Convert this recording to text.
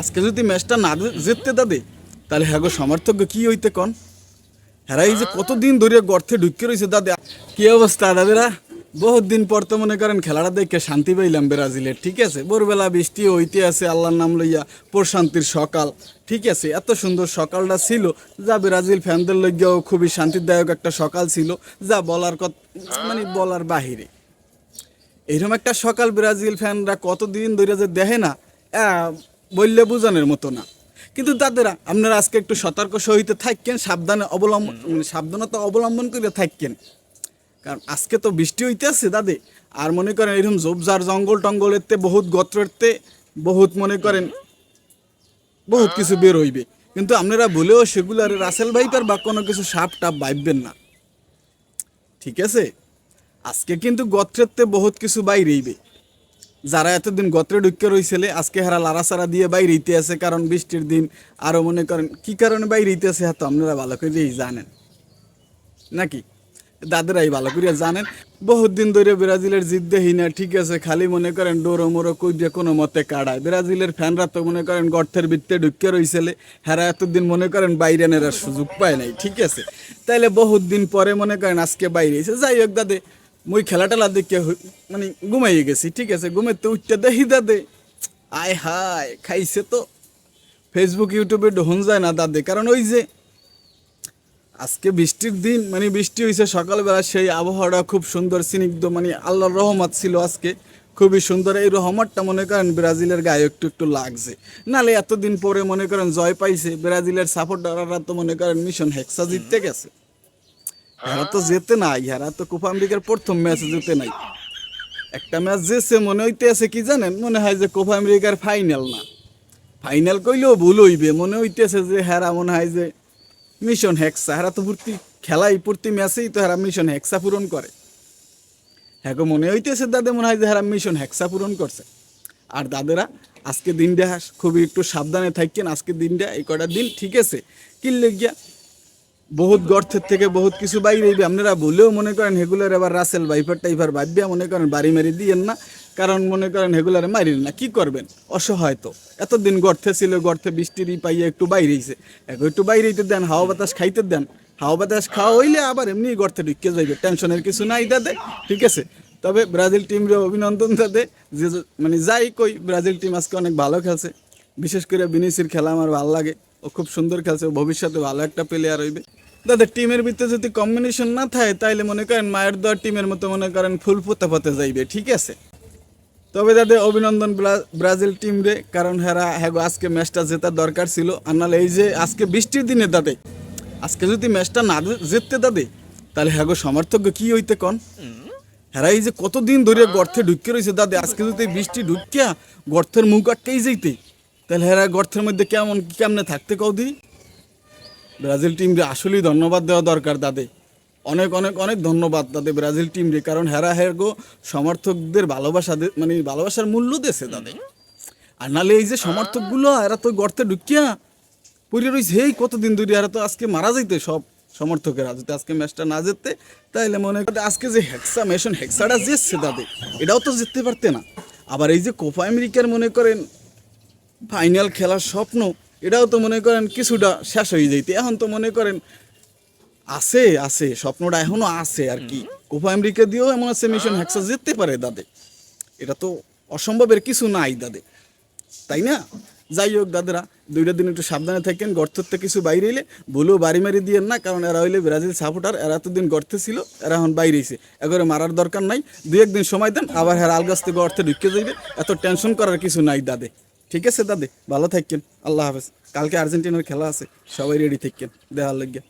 আজকে যদি ম্যাচটা না জিততে দাদে, তাহলে হ্যাঁ গো সমর্থক কি হইতে কন? হ্যাঁ এই যে কতদিন ধরে গর্তে ঢুকে রয়েছে দাদা, কি অবস্থা দাদারা? বহুত দিন পর তো মনে করেন খেলাটা দেখে শান্তি পাইলাম ব্রাজিলের, ঠিক আছে? ভোরবেলা বৃষ্টি হইতে আছে, আল্লাহর নাম লইয়া প্রশান্তির সকাল, ঠিক আছে? এত সুন্দর সকালটা ছিল, যা ব্রাজিল ফ্যানদের লইয়াও খুবই শান্তিদায়ক একটা সকাল ছিল, যা বলার কত মানে বলার বাহিরে। এইরকম একটা সকাল ব্রাজিল ফ্যানরা কতদিন ধরে যে দেখে না বললে বোঝানোর মতো না। কিন্তু তাদেরা আপনারা আজকে একটু সতর্ক সহিত থাকেন সাবধানে অবলম্বন মানে সাবধানতা অবলম্বন করে থাকেন কারণ আজকে তো বৃষ্টি হইতে আছে দাদে, আর মনে করেন এরকম ঝোপঝাড়, জঙ্গল টঙ্গলেরতে বহুত গত্রেরতে বহুত মনে করেন বহুত কিছু বের হইবে। কিন্তু আপনারা বলেও সেগুলো আর রাসেল ভাইপার বা কোনো কিছু সাপ টাপ ভাববেন না। ঠিক আছে? আজকে কিন্তু গত্রেরতে বহুত কিছু বাইরেইবে যারা এতদিন গত্রে ঢুকে রইছিলে, আজকে হারা লারাসারা দিয়ে বাইরে হইতে আছে, কারণ বৃষ্টির দিন। আরও মনে করেন, কি কারণে বাইরে হইতে আছে হয়তো আপনারা ভালো করেই জানেন। নাকি? দাদারাই ভালো করে জানেন। বহুত দিন ধরে ব্রাজিলের জিত দেখি না, ঠিক আছে, খালি মনে করেন ডোরো মোরো কইরে কোনো মতে কাড়ায়। ব্রাজিলের ফ্যানরা তো মনে করেন গর্থের ভিত্তে ঢুকে রইছিলে, হেরা এতদিন মনে করেন বাইরে নেওয়ার সুযোগ পায় নাই, ঠিক আছে। তাইলে বহুত দিন পরে মনে করেন আজকে বাইরে এসে, যাই হোক দাদে মুই খেলা টেলা দেখে হই- মানে ঘুমাইয়ে গেছি, ঠিক আছে? ঘুমাইতে উঠতে দেখি দাদে আয় হায়, খাইছে তো। ফেসবুক ইউটিউবে ঢোন যায় না দাদে, কারণ ওই যে আজকে বৃষ্টির দিন মানে বৃষ্টি হয়েছে সকালবেলা, সেই আবহাওয়াটা খুব সুন্দর, স্নিগ্ধ মানে আল্লাহর রহমত ছিল আজকে। খুবই সুন্দর, এই রহমতটা মনে করেন ব্রাজিলের গায়ে একটু একটু লাগছে। নালে এতদিন পরে মনে করেন জয় পাইছে, ব্রাজিলের সাপোর্টাররা তো মনে করেন মিশন হেক্সা জিততে গেছে। এরা তো যেতে নাই, এরা তো কোপা আমেরিকার প্রথম ম্যাচে যেতে নাই। একটা ম্যাচ যেছে, মনে হইতে আছে কি জানেন? মনে হয় যে কোপা আমেরিকার ফাইনাল না। ফাইনাল কইলেও ভুল হইবে, মনে হইতেছে যে হেরা মনে হয় যে মিশন হেক্সা। হেরা তো প্রতি খেলাই, প্রতি ম্যাচেই তো হেরা মিশন হেক্সা পূরণ করে। হ্যাঁ মনে হইতেছে দাদা, মনে হয় যে হেরা মিশন হেক্সা পূরণ করছে। আর দাদেরা, আজকে দিনটা খুবই একটু সাবধানে থাকেন আজকে দিনটা, এই কটা দিন ঠিক আছে। কিনলে গিয়া বহুত গর্তের থেকে বহুত কিছু বাইরে হইবে। আপনারা বলেও মনে করেন হেগুলার এবার রাসেল ভাইফার টাইফার ভাবিয়া মনে করেন বাড়ি মারি দিয়েন না, কারণ মনে করেন হেগুলারে মারিন না। কি করবেন? অসহায় তো। এতদিন গর্তে ছিল গর্থে বৃষ্টির ই পাইয়া একটু বাইরে হইছে। এখন একটু বাইরে হইতে দেন, হাওয়া বাতাস খাইতে দেন। হাওয়া বাতাস খাওয়া হইলে আবার এমনি গর্তে ঢুকে যাইবে। টেনশনের কিছু নাই দাদে ঠিক আছে? তবে ব্রাজিল টিমরে অভিনন্দন দাদে যে মানে যাই কই, ব্রাজিল টিম আজকে অনেক ভালো খেলছে। বিশেষ করে বিনিসির খেলা আমার ভালো লাগে। ও খুব সুন্দর খেলছে ভবিষ্যতে ভালো একটা প্লেয়ার হইবে। দাদা টিমের ভিতরে যদি কম্বিনেশন না থাকে তাইলে মনে করেন মায়ের দেওয়ার টিমের মতো মনে করেন ফুল পোতে পোতে যাইবে ঠিক আছে? তবে দাদা অভিনন্দন ব্রা- ব্রাজিল টিম রে কারণ হেরা হ্যাঁ গো, আজকে ম্যাচটা জেতার দরকার ছিল। আর নাহলে এই যে আজকে বৃষ্টির দিনে দাদে আজকে যদি ম্যাচটা না জিততে দাদে তাহলে হ্যাঁ গো, সমর্থক কি হইতে কন? হেরা এই যে কতদিন ধরে গর্তে ঢুকিয়ে রয়েছে দাদা আজকে যদি বৃষ্টি ঢুকিয়া গর্তের মুখ আটকেই যাইতে তাহলে হেরা গর্তের মধ্যে কেমন, কেমনে থাকতে কৌদি ব্রাজিল টিমকে আসলেই ধন্যবাদ দেওয়া দরকার দাদে অনেক অনেক অনেক ধন্যবাদ দাদে ব্রাজিল টিমকে, কারণ হেরা হের গো সমর্থকদের ভালোবাসা মানে ভালোবাসার মূল্য দেছে দাদে আর নালে এই যে সমর্থকগুলো, এরা তো গর্তে ঢুকিয়া পড়ে রয়েছে এই কতদিন ধরে এরা তো আজকে মারা যাইতে সব সমর্থকেরা। যদি আজকে ম্যাচটা না জিততে, তাইলে মনে করে আজকে যে হেক্সা মেশন, হেক্সাটা জিতছে দাদে এটাও তো জিততে পারতে না। আবার এই যে কোপা আমেরিকার মনে করেন ফাইনাল খেলার স্বপ্ন এটাও তো মনে করেন কিছুটা শেষ হয়ে যাইতে। এখন তো মনে করেন আছে আছে স্বপ্নটা এখনও আছে আর কি। কোপা আমেরিকা দিয়েও এমন আছে মিশন হ্যাক্সা জিততে পারে দাদে। এটা তো অসম্ভবের কিছু নাই দাদে। তাই না? যাই হোক দাদারা দুইটা দিন একটু সাবধানে থাকেন গর্ততে কিছু বাইরে এলে বলেও বাড়ি মারি দিয়েন না কারণ এরা হইলে ব্রাজিল সাপোর্টার এরা এতদিন গর্তে ছিল এরা এখন বাইরেছে এবারে মারার দরকার নাই। দুই একদিন সময় দেন আবার হ্যাঁ আলগাছ থেকে গর্তে ঢুকে যাইবে। এত টেনশন করার কিছু নাই দাদে। ঠিক আছে দাদি, ভালো থাকেন আল্লাহ হাফেজ। কালকে আর্জেন্টিনার খেলা আছে, সবাই রেডি থাকেন দেওয়ার লাগিয়া